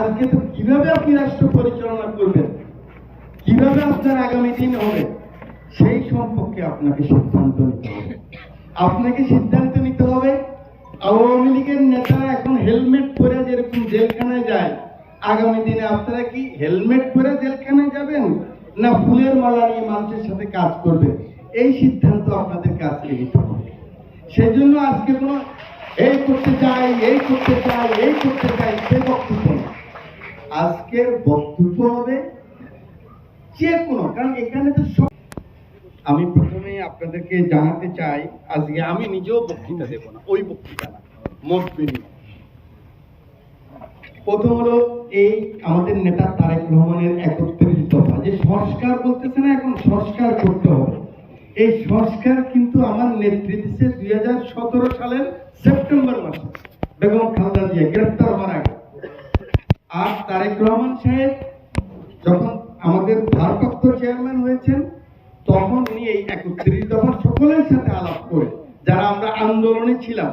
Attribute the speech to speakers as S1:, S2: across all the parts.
S1: আজকে তো কীভাবে আপনি রাষ্ট্র পরিচালনা করবেন? কীভাবে আপনার আগামী দিন হবে? সেই সম্পর্কে আপনাকে সিদ্ধান্ত নিতে হবে। আপনাকে সিদ্ধান্ত নিতে হবে, আওয়ামী লীগের নেতারা এখন হেলমেট পরে যেরকম জেলখানায় যায়, আগামী দিনে আপনারা কি হেলমেট পরে জেলখানায় যাবেন না ফুলের মালা নিয়ে মানুষের সাথে কাজ করবে এই সিদ্ধান্ত আপনাদের কাছে নিতে হবে। সেজন্য আজকে কোনো, এই করতে চাই, এই করতে চাই, এই করতে চাই, সে বক্তব্য আজকের বক্তব্য হবে যে কোনো, কারণ এখানে তো সব আমি প্রথমে আপনাদেরকে জানাতে চাই, আজকে আমি নিজেও বক্তৃতা দেব না, ওই বক্তৃতা না, মত বিনিময়। প্রথম হলো এই আমাদের নেতা তারেক রহমানের একত্রিশ দফা, যে সংস্কার বলতেছে না এখন সংস্কার করতে হবে। এই সংস্কার কিন্তু আমার নেতৃত্বে দুই হাজার সতেরো সালের সেপ্টেম্বর মাসে বেগম খালেদা জিয়া, গ্রেপ্তার হওয়ার আগে। আর তারেক রহমান সাহেব যখন আমাদের ভারপ্রাপ্ত চেয়ারম্যান হয়েছেন, তখন উনি এই একত্রিশ দফা সকলের সাথে আলাপ করে, যারা আমরা আন্দোলনে ছিলাম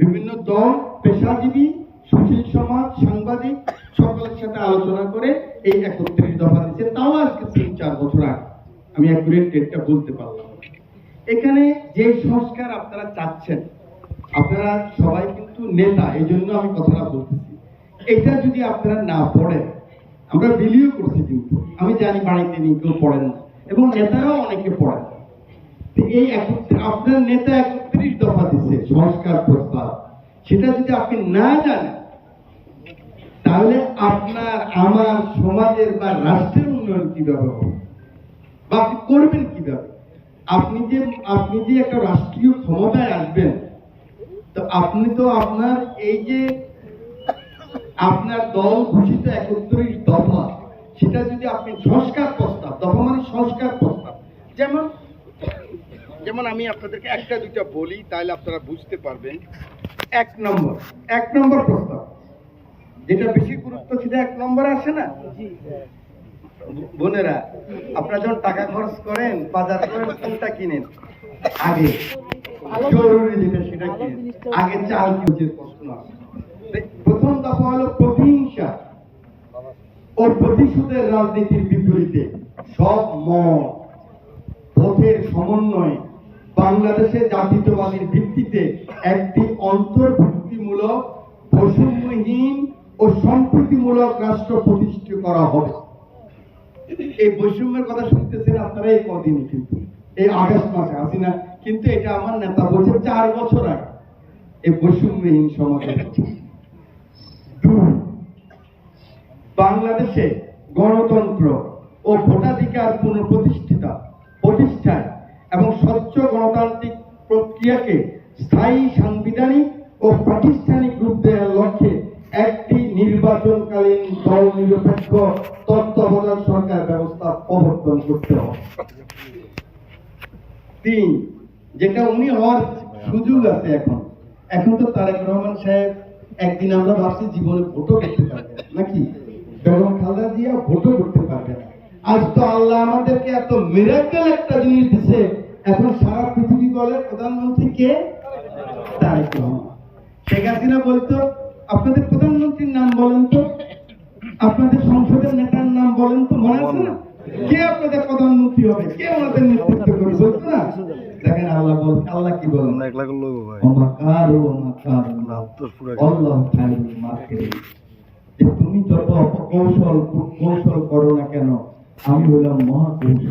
S1: বিভিন্ন দল, পেশাজীবী, সুশীল সমাজ, সাংবাদিক, সকলের সাথে আলোচনা করে এই একত্রিশ দফা দিচ্ছে তাও আজকে তিন, চার বছর আগে। আমি অ্যাকুরেট ডেটটা বলতে পারলাম এখানে যে সংস্কার আপনারা চাচ্ছেন, আপনারা সবাই কিন্তু নেতা এই জন্য আমি কথাটা বলতেছি। এটা যদি আপনারা না পড়েন, আমরা বিলিও করছি কিন্তু। আমি জানি বাড়িতে নিয়ে কেউ পড়েন না। এবং নেতারাও অনেকে পড়েন। এই আপনার নেতা একত্রিশ দফা দিচ্ছে সংস্কার প্রস্তাব। সেটা যদি আপনি না জানেন, তাহলে আপনার, আমার সমাজের বা রাষ্ট্রের উন্নয়ন কীভাবে হবে? বা আপনি করবেন কীভাবে? আপনি যে আপনি যে একটা রাষ্ট্রীয় ক্ষমতায় আসবেন, তো আপনি তো আপনার এই যে আপনার দল ঘোষিত একত্রিশ দফা সেটা যদি আপনি সংস্কার প্রস্তাব দফা মানে সংস্কার প্রস্তাব। যেমন যেমন আমি আপনাদেরকে একটা দুইটা বলি তাহলে আপনারা বুঝতে পারবেন। এক নম্বর এক নম্বর প্রস্তাব। যেটা বেশি গুরুত্ব সেটা এক নম্বরে আসে না? বোনেরা আপনারা যখন টাকা খরচ করেন বাজার করেন কোনটা কিনেন? আগে জরুরি যেটা সেটা কিনেন। আগে চাল কিনছে প্রশ্ন আসে প্রথম দফা হলো প্রতিহিংসা ও প্রতিশোধের রাজনীতির বিপরীতে। সব মত, পথের সমন্বয়ে বাংলাদেশে জাতীয়তাবাদীর ভিত্তিতে একটি অন্তর্ভুক্তিমূলক, বৈষম্যহীন ও সম্প্রীতিমূলক রাষ্ট্র প্রতিষ্ঠা করা হবে। এই বৈষম্যের কথা শুনতেছেন, আপনারা এই কদিনই কিন্তু, এই আগস্ট মাসে আসি না, কিন্তু এটা আমার নেতা বলছে চার বছর আগে। এই বৈষম্যহীন সমাজের বাংলাদেশে গণতন্ত্র ও ভোটাধিকার পুনঃপ্রতিষ্ঠিত প্রতিষ্ঠায় এবং স্বচ্ছ গণতান্ত্রিক প্রক্রিয়াকে স্থায়ী সাংবিধানিক ও প্রাতিষ্ঠানিক রূপ দেওয়ার লক্ষ্যে একটি নির্বাচনকালীন দল নিরপেক্ষ তত্ত্বাবধান সরকার ব্যবস্থা প্রবর্তন করতে হবে। তিন, যেটা উনি হওয়ার সুযোগ আছে এখন। এখন তো তারেক রহমান সাহেব একদিন আমরা ভাবছি জীবনে ভোটও করতে পারবেন না, নাকি? বেগম খালেদা জিয়া ভোটও করতে পারবেন না। আজ তো আল্লাহ আমাদেরকে এত মিরাকেল একটা জিনিস দিছে। এখন সারা পৃথিবী বলে প্রধানমন্ত্রী কে? তারেক শেখ হাসিনা বলতো আপনাদের প্রধানমন্ত্রীর নাম বলেন তো আপনাদের সংসদের নেতার নাম বলেন তো মনে আছে না? কে আপনাদের প্রধানমন্ত্রী হবে? কে ওনাদের নেতৃত্ব করবে? বলতো না? দেখেন আল্লাহ বল আল্লাহ কি বলেন?
S2: ভাই।
S1: অমাকার ও অমাকার আল্লাহ খায়রুল মাকে। তুমি যত অপকৌশল কৌশল করো না কেন আমি হলাম মহা কৌশল